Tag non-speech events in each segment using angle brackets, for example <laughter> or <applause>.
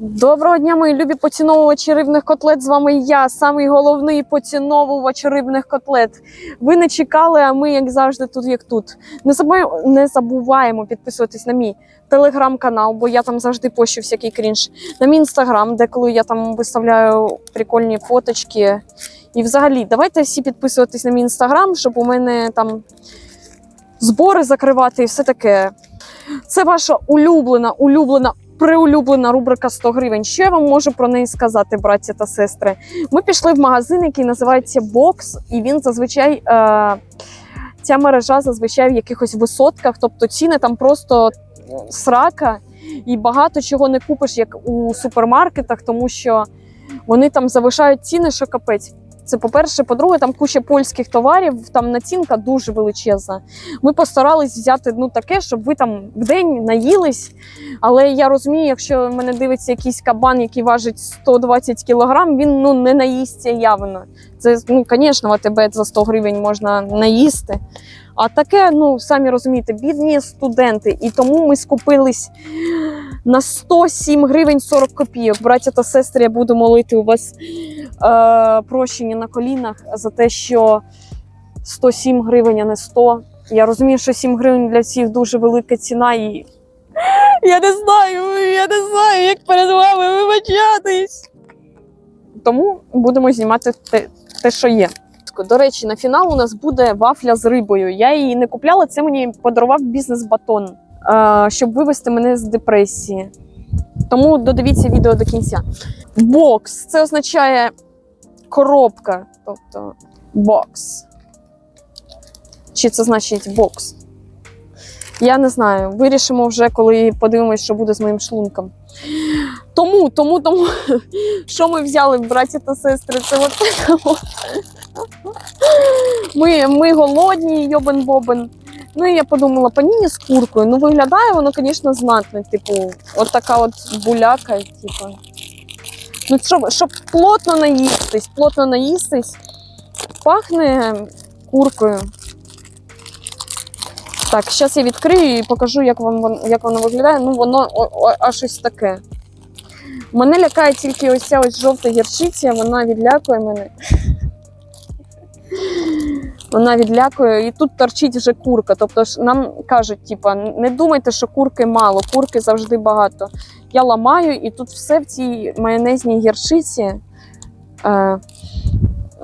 Доброго дня, мої любі поціновувачі рибних котлет. З вами я, самий головний поціновувач рибних котлет. Ви не чекали, а ми, як завжди, тут як тут. Не забуваємо, не забуваємо підписуватись на мій телеграм-канал, бо я там завжди пощу всякий крінж. На мій інстаграм, де коли я там виставляю прикольні фоточки. І взагалі, давайте всі підписуватись на мій інстаграм, щоб у мене там збори закривати і все таке. Це ваша улюблена, улюблена, приулюблена рубрика 100 гривень. Що я вам можу про неї сказати, браття та сестри? Ми пішли в магазин, який називається Бокс, і він зазвичай. Е- Ця мережа зазвичай в якихось висотках, тобто ціни там просто срака, і багато чого не купиш, як у супермаркетах, тому що вони там завишають ціни, що капець. Це по-перше, по-друге, там куча польських товарів, там націнка дуже величезна. Ми постарались взяти ну таке, щоб ви там в день наїлись. Але я розумію, якщо мене дивиться якийсь кабан, який важить 120 кілограм, він ну не наїсться явно. Це ну, звісно, АТБ за 100 гривень можна наїсти. А таке, ну самі розумієте, бідні студенти. І тому ми скупились на 107 гривень 40 копійок. Браття та сестри, я буду молити у вас е, прощення на колінах за те, що 107 гривень, а не 100. Я розумію, що 7 гривень для всіх дуже велика ціна, і я не знаю, я не знаю, як перед вами вибачатись. Тому будемо знімати те, те, що є. До речі, на фінал у нас буде вафля з рибою. Я її не купляла, це мені подарував бізнес-батон, е, щоб вивести мене з депресії. Тому додивіться відео до кінця. Бокс це означає коробка, тобто бокс. Чи це значить бокс? Я не знаю. Вирішимо вже, коли подивимось, що буде з моїм шлунком. Тому, тому, тому, <laughs> що ми взяли, браті та сестри, це от. Ми, ми голодні, йобен-бобен. Ну і я подумала, паніні з куркою. Ну, виглядає воно, звісно, знатно. Типу, от така от буляка, типу. Ну, щоб, щоб плотно наїстись, плотно наїстись, пахне куркою. Так, зараз я відкрию і покажу, як вам як воно виглядає. Ну, воно о, о, аж щось таке. Мене лякає тільки ось ця ось жовта гірчиця, вона відлякує мене. Вона відлякує, і тут торчить вже курка. Тобто ж нам кажуть, типа, не думайте, що курки мало, курки завжди багато. Я ламаю, і тут все в цій майонезній гірчиці. Е,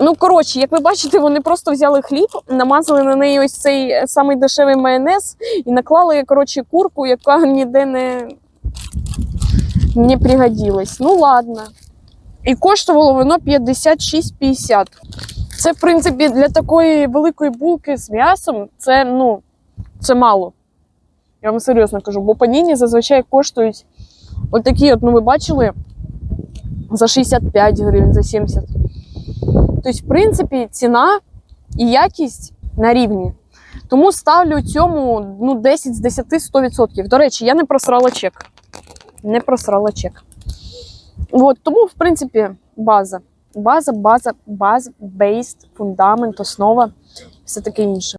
Ну, коротше, як ви бачите, вони просто взяли хліб, намазали на неї ось цей е, самий дешевий майонез і наклали, коротше, курку, яка ніде не, не пригодилась. Ну, ладно. І коштувало воно 56,50. Це, в принципі, для такої великої булки з м'ясом це, ну, це мало. Я вам серйозно кажу, бо паніні зазвичай коштують отакі, от, ну ви бачили, за 65 гривень, за 70. Тобто, в принципі, ціна і якість на рівні. Тому ставлю цьому ну, 10 з 10 100%. До речі, я не просрала чек. Не просрала чек. От, тому, в принципі, база. База, база, база, бейст, фундамент, основа, все таке інше.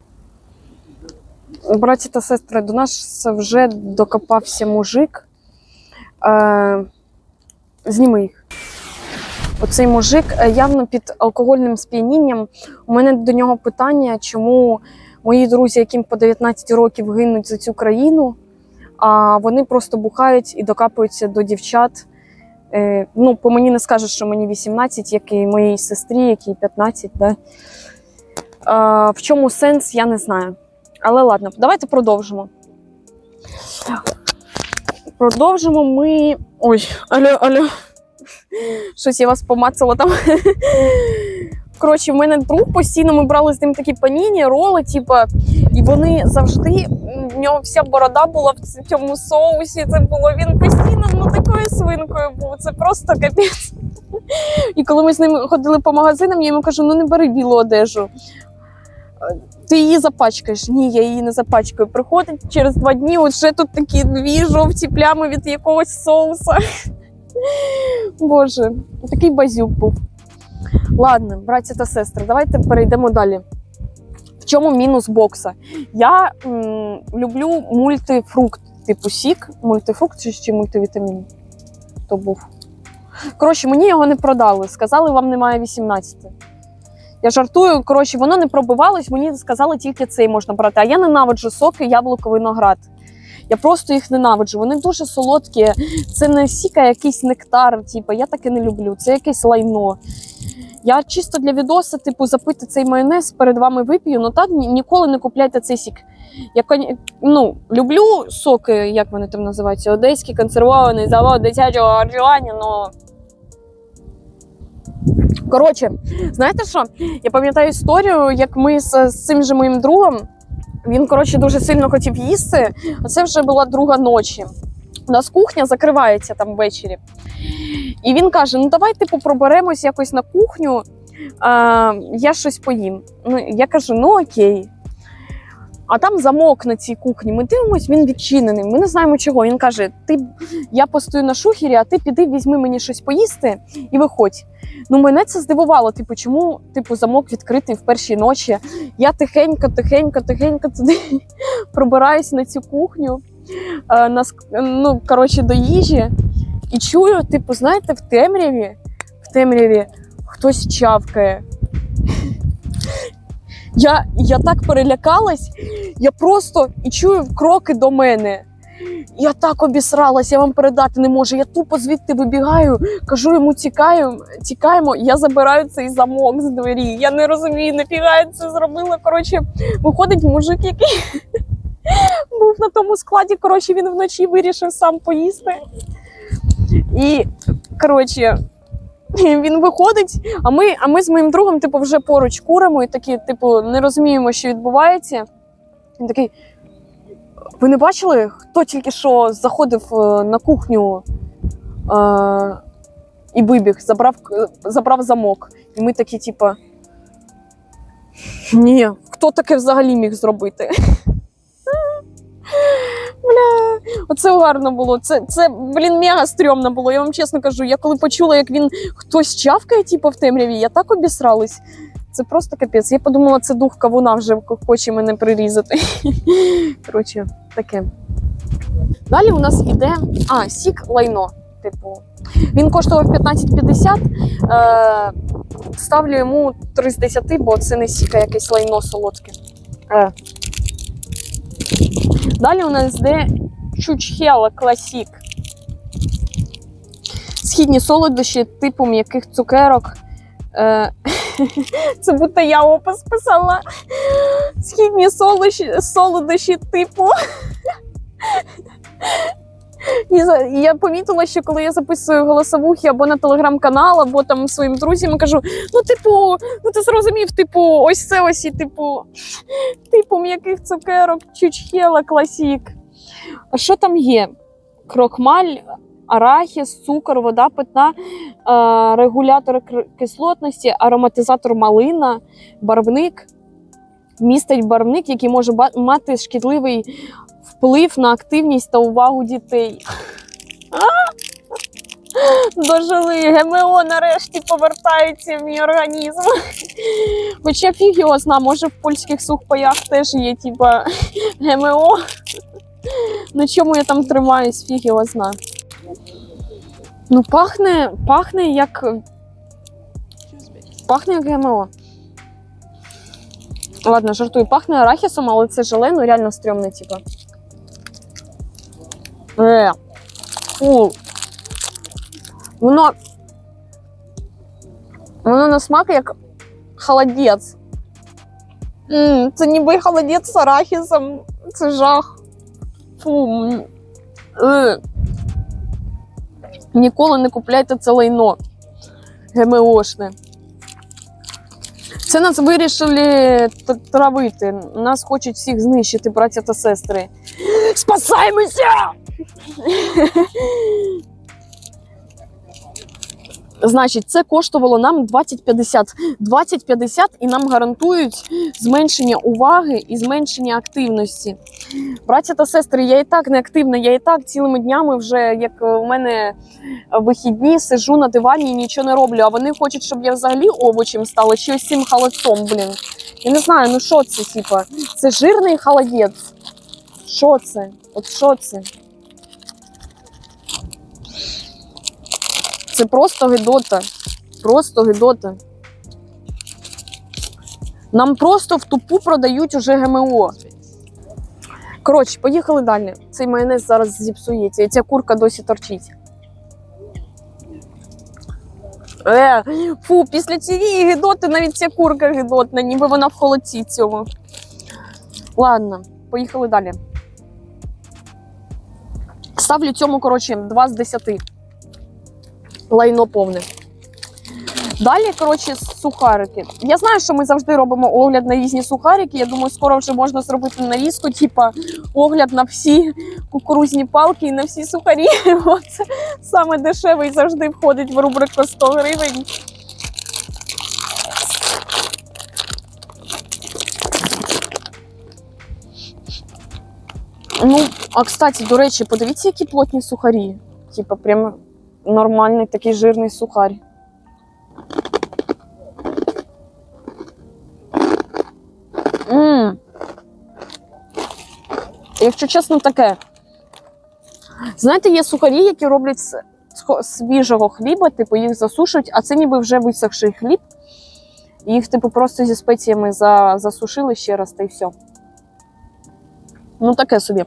Браті та сестри, до нас вже докопався мужик. Е, зніми їх. Оцей мужик е, явно під алкогольним сп'янінням. У мене до нього питання, чому мої друзі, яким по 19 років гинуть за цю країну, а вони просто бухають і докапуються до дівчат. Е, ну, по мені не скажеш, що мені 18, як і моїй сестрі, якій 15. Да? А, в чому сенс, я не знаю. Але ладно, давайте продовжимо. Продовжимо ми. Ой, алло, алло. Щось я вас помацала там. Коротше, в мене друг постійно ми брали з ним такі паніні, роли, типа, і вони завжди, в нього вся борода була в цьому соусі. Це було він постійно Це просто капець. І коли ми з ним ходили по магазинам, я йому кажу: ну не бери білу одежу. Ти її запачкаєш. Ні, я її не запачкаю. Приходить через два дні, от ще тут такі дві жовті плями від якогось соуса. Боже, такий базюк був. Ладно, браті та сестри, давайте перейдемо далі. В чому мінус бокса? Я м, люблю мультифрукт, типу сік, мультифрукт чи мультивітамін. То був. Коротше, мені його не продали. Сказали, вам немає 18. Я жартую, коротше, воно не пробивалось, мені сказали, тільки цей можна брати. А я ненавиджу соки, яблуко, виноград. Я просто їх ненавиджу. Вони дуже солодкі. Це не сіка, якийсь нектар. Типу, я таке не люблю. Це якесь лайно. Я чисто для відоса, типу, запити цей майонез перед вами вип'ю, ну так ні- ніколи не купляйте цей сік. Я ну, люблю соки, як вони там називаються, одеський консервований завод дитячого харчування, но. Коротше, знаєте що? Я пам'ятаю історію, як ми з, з цим же моїм другом. Він, коротше, дуже сильно хотів їсти. Це вже була друга ночі. У нас кухня закривається там ввечері. І він каже: ну давай типу проберемось якось на кухню, а, я щось поїм. Ну, я кажу, ну окей. А там замок на цій кухні. Ми дивимось, він відчинений. Ми не знаємо чого. Він каже: Ти я постою на шухері, а ти піди, візьми мені щось поїсти і виходь. Ну, мене це здивувало. Типу, чому типу, замок відкритий в першій ночі? Я тихенько, тихенько, тихенько туди <laughs> пробираюсь на цю кухню, е, на, ну, коротше, до їжі. І чую, типу, знаєте, в темряві, в темряві хтось чавкає. Я, я так перелякалась, я просто і чую кроки до мене. Я так обісралась, я вам передати не можу. Я тупо звідти вибігаю, кажу йому тікаю, тікаємо. Я забираю цей замок з двері. Я не розумію, нафіга я це зробила. Коротше, виходить мужик, який був на тому складі. Коротше, він вночі вирішив сам поїсти. І коротше, <laughs> він виходить, а ми, а ми з моїм другом, типу, вже поруч куримо і такі, типу, не розуміємо, що відбувається. Він такий. Ви не бачили, хто тільки що заходив е, на кухню е, і вибіг, забрав, е, забрав замок. І ми такі, типу. Ні, хто таке взагалі міг зробити? <laughs> Оце гарно було. Це, це блін, мега стрьомно було. Я вам чесно кажу. Я коли почула, як він хтось чавкає, типу, в темряві, я так обісралась. Це просто капець. Я подумала, це дух кавуна вже хоче мене прирізати. <laughs> Коротше, таке. Далі у нас іде а, сік лайно. Типу, він коштував 15,50. Е, ставлю йому 3 з 10, бо це не сіка, якесь лайно солодке. Е. Далі у нас йде чучхела класік. Східні солодощі типу м'яких цукерок. Е, <laughs> це будто я опис писала. Східні солодощі, солодощі типу. І я помітила, що коли я записую голосовухи або на телеграм-канал, або там своїм друзям кажу: ну, типу, ну ти зрозумів, типу, ось це ось і типу, типу м'яких цукерок, чучхела, класік. А що там є? Крохмаль, арахіс, цукор, вода питна, е, регулятор кислотності, ароматизатор малина, барвник. Містить барвник, який може мати шкідливий вплив на активність та увагу дітей. Дожили, ГМО нарешті повертається в мій організм. Хоча фіг його зна, може в польських сухпаях теж є, типа ГМО. На чому я там тримаюсь, фіг його зна. Ну, пахне, пахне як. Пахне як ГМО. Ладно, жартую, пахне арахісом, але це желе, ну реально стрьомне, типа. Е. Фу. Воно. Воно на смак як холодець. М, це ніби холодець з арахісом. Це жах. Фу. Е. Ніколи не купляйте це лайно. ГМОшне. Це нас вирішили травити. Нас хочуть всіх знищити, браття та сестри. Спасаємося! Значить, це коштувало нам 20-50. 20-50 і нам гарантують зменшення уваги і зменшення активності. Браття та сестри, я і так не активна, я і так цілими днями вже, як у мене вихідні, сижу на дивані і нічого не роблю. А вони хочуть, щоб я взагалі овочем стала, чи ось цим холодцом, блін. Я не знаю, ну що це, типа? Це жирний холодець. Що це? От що це? Це просто гидота. Просто гидота. Нам просто в тупу продають уже ГМО. Коротше, поїхали далі. Цей майонез зараз зіпсується, і ця курка досі торчить. Е, фу, після цієї гидоти навіть ця курка гидотна, ніби вона в холодці цьому. Ладно, поїхали далі. Ставлю цьому, коротше, 2 з 10. Лайно повне. Далі, коротше, сухарики. Я знаю, що ми завжди робимо огляд на різні сухарики. Я думаю, скоро вже можна зробити нарізку, типа огляд на всі кукурузні палки і на всі сухарі. <laughs> Це саме дешевий завжди входить в рубрику 100 гривень. Ну, а кстати, до речі, подивіться, які плотні сухарі. Типа, прям нормальний такий жирний сухарь. Мм. Якщо чесно, таке. Знаєте, є сухарі, які роблять з свіжого хліба, типу їх засушують, а це ніби вже висохший хліб. Їх, типу, просто зі спеціями за, засушили ще раз та й все. Ну, таке собі.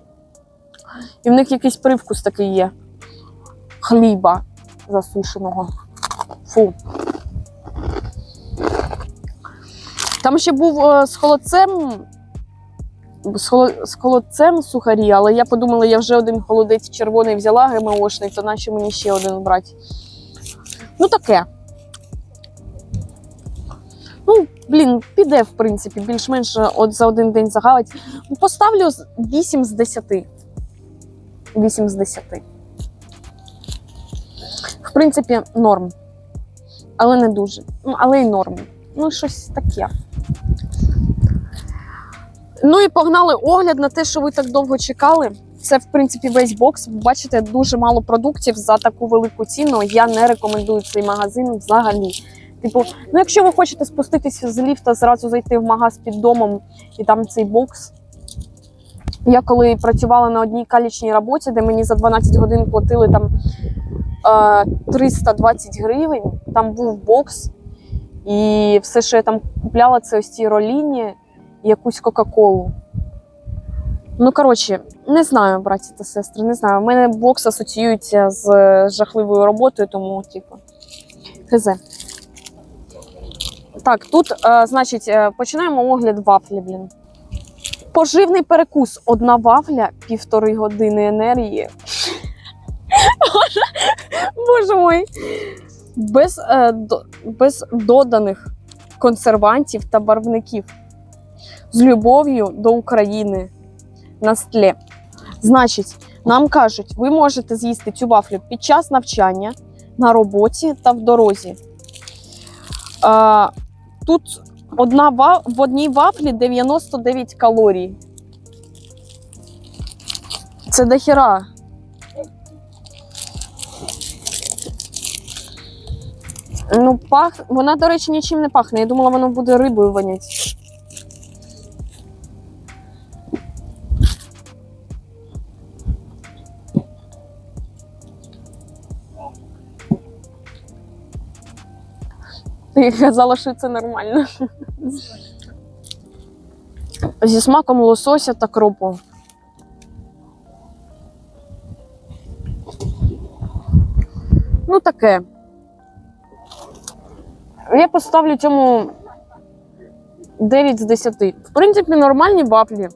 І в них якийсь привкус такий є. Хліба засушеного. Фу. Там ще був е, з холодцем. З, холодцем сухарі, але я подумала, я вже один холодець червоний взяла ГМОшний, то наче мені ще один брати. Ну, таке. Ну, блін, піде, в принципі, більш-менш от за один день загавить. Ну, Поставлю 8 з 10. 8 з 10. Принципі, норм. Але не дуже. Ну, але й норм. Ну, щось таке. Ну і погнали огляд на те, що ви так довго чекали. Це, в принципі, весь бокс. Бачите, дуже мало продуктів за таку велику ціну. Я не рекомендую цей магазин взагалі. Типу, ну якщо ви хочете спуститися з ліфта, зразу зайти в магаз під домом і там цей бокс. Я коли працювала на одній калічній роботі, де мені за 12 годин платили там 320 гривень, там був бокс, і все, що я там купляла, це ось ці роліні і якусь Кока-Колу. Ну, коротше, не знаю, браті та сестри, не знаю. У мене бокс асоціюється з е, жахливою роботою, тому, типу, хз. Так, тут, е, значить, е, починаємо огляд вафлі, блін. Поживний перекус. Одна вафля, півтори години енергії. Боже, мой. Без, е, до, без доданих консервантів та барвників. З любов'ю до України на стлі. Значить, нам кажуть, ви можете з'їсти цю вафлю під час навчання, на роботі та в дорозі. Е, тут одна ва... в одній вафлі 99 калорій. Це дохіра. Ну, пах... Вона, до речі, нічим не пахне. Я думала, воно буде рибою вонять. Ти казала, що це нормально. Зі смаком лосося та кропу. Ну, таке. Я поставлю цьому 9 з 10. В принципі, нормальні вафлі.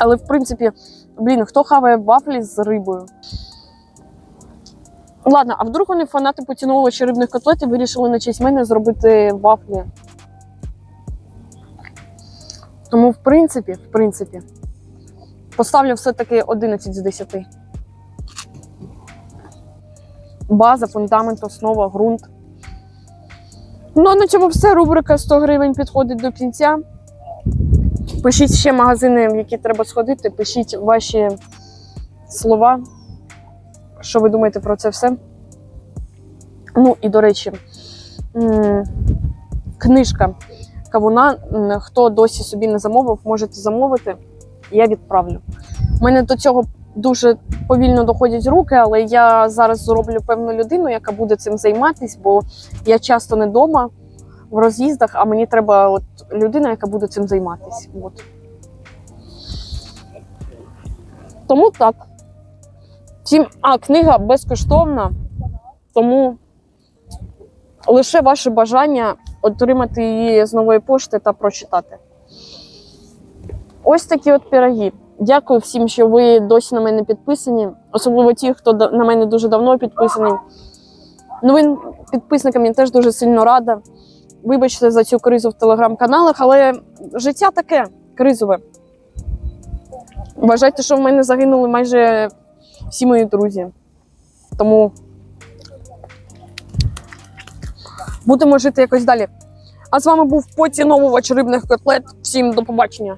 Але, в принципі, блін, хто хаває вафлі з рибою? Ладно, а вдруг вони фанати поціновувачі рибних котлетів вирішили на честь мене зробити вафлі. Тому, в принципі, в принципі, поставлю все-таки 11 з 10. База, фундамент, основа, ґрунт. Ну, а на цьому все. Рубрика 100 гривень підходить до кінця. Пишіть ще магазини, в які треба сходити. Пишіть ваші слова. Що ви думаєте про це все? Ну, і до речі, книжка Кавуна. Хто досі собі не замовив, можете замовити. Я відправлю. У мене до цього дуже повільно доходять руки, але я зараз зроблю певну людину, яка буде цим займатися, бо я часто не вдома в роз'їздах, а мені треба от людина, яка буде цим займатися. От. Тому так. Всім, а книга безкоштовна, тому лише ваше бажання отримати її з нової пошти та прочитати. Ось такі от пироги. Дякую всім, що ви досі на мене підписані, особливо ті, хто на мене дуже давно підписаний. Новим підписникам я теж дуже сильно рада. Вибачте за цю кризу в телеграм-каналах, але життя таке кризове. Вважайте, що в мене загинули майже всі мої друзі. Тому будемо жити якось далі. А з вами був поціновувач рибних котлет. Всім до побачення.